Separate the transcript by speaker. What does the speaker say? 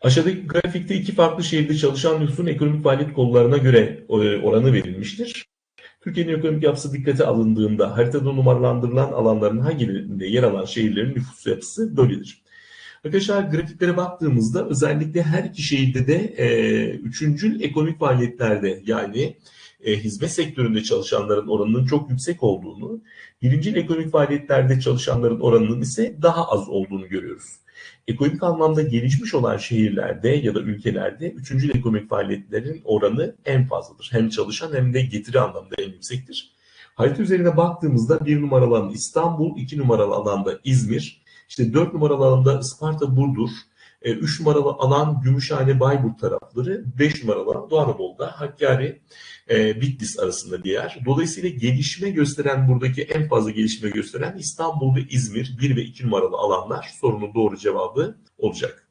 Speaker 1: Aşağıdaki grafikte iki farklı şehirde çalışan nüfusun ekonomik faaliyet kollarına göre e, oranı verilmiştir. Türkiye'nin ekonomik yapısı dikkate alındığında haritada numaralandırılan alanların hangilerinde yer alan şehirlerin nüfus yapısı böyledir. Arkadaşlar grafiklere baktığımızda özellikle her iki şehirde de e, üçüncül ekonomik faaliyetlerde yani e, hizmet sektöründe çalışanların oranının çok yüksek olduğunu, birincil ekonomik faaliyetlerde çalışanların oranının ise daha az olduğunu görüyoruz. Ekonomik anlamda gelişmiş olan şehirlerde ya da ülkelerde üçüncül ekonomik faaliyetlerin oranı en fazladır. Hem çalışan hem de getiri anlamda en yüksektir. Harita üzerine baktığımızda bir numaralı alan İstanbul, iki numaralı alanda İzmir, işte dört numaralı alanda Isparta, Burdur, 3 numaralı alan Gümüşhane, Bayburt tarafları, 5 numaralı alan Doğu Anadolu'da Hakkari, e, Bitlis arasında bir yer. Dolayısıyla gelişme gösteren buradaki en fazla gelişme gösteren İstanbul ve İzmir 1 ve 2 numaralı alanlar sorunun doğru cevabı olacak.